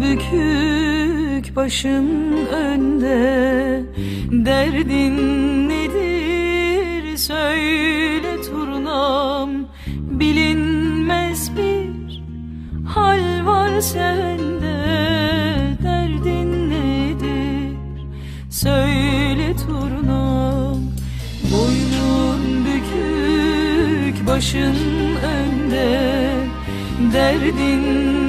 bükük başım önde. Derdin nedir? Söyle turnam. Bilinmez bir hal var sende. Derdin nedir? Söyle turnam. Boynun bükük başın önde. Derdin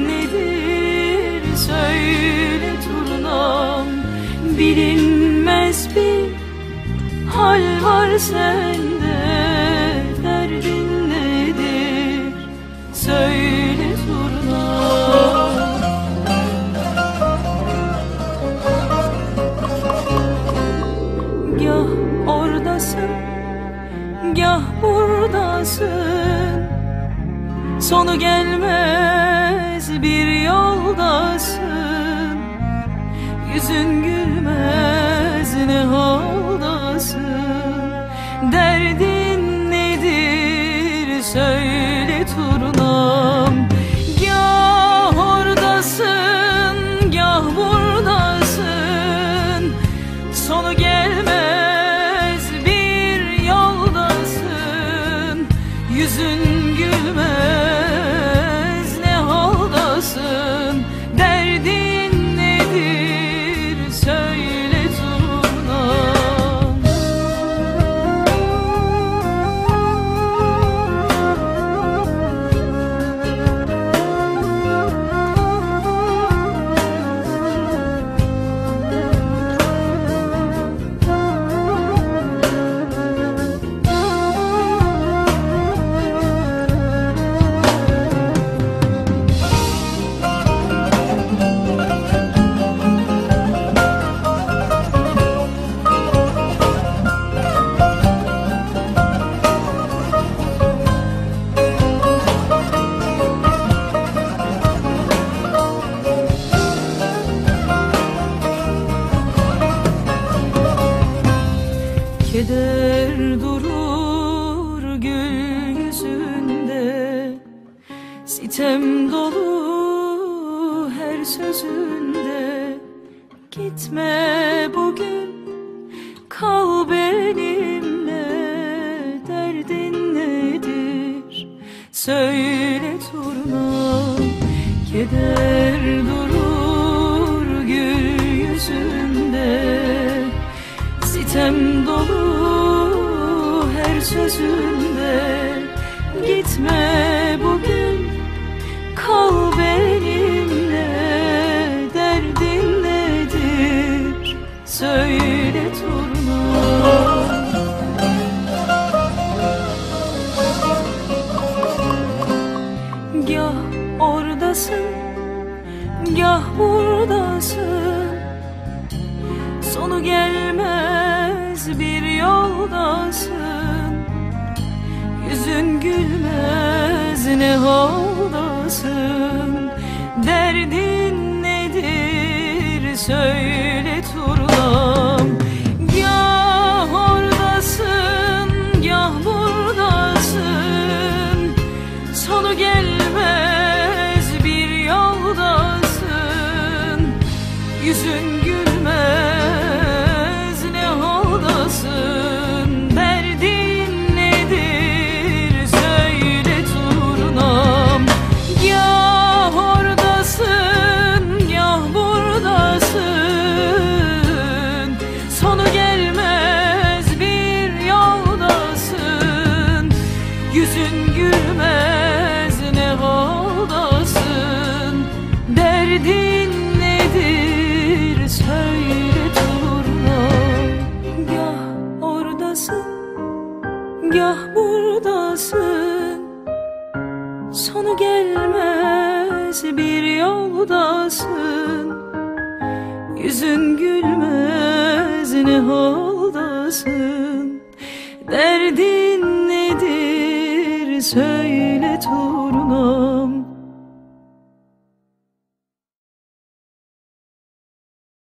Bilinmez bir hal var sende. Derdin nedir? Söyle turnam Gah oradasın, gah buradasın. Sonu gelmez bir yoldasın. Yüzün söyle turnam. Gah oradasın gah buradasın. Sonu gelmez bir yoldasın. Yüzün Keder durur gül yüzünde. Sitem dolu her sözünde. Gitme bugün kal benimle. Derdin nedir? Söyle turnam Keder durur gül yüzünde. Sitem sözünde Gitme bugün. Kal benimle Derdin nedir? Söyle turnam Gah oradasın gah buradasın. Sonu gelmez bir yoldasın Yüzün gülmez ne haldasın? Derdin nedir? Söyle turnam Gah oradasın gah buradasın. Sonu gelmez bir yoldasın. Yüzün Yüzün gülmez ne haldasın Derdin nedir? Söyle turnam Gah oradasın gah buradasın. Sonu gelmez bir yoldasın. Yüzün gülmez ne haldasın söyle turnam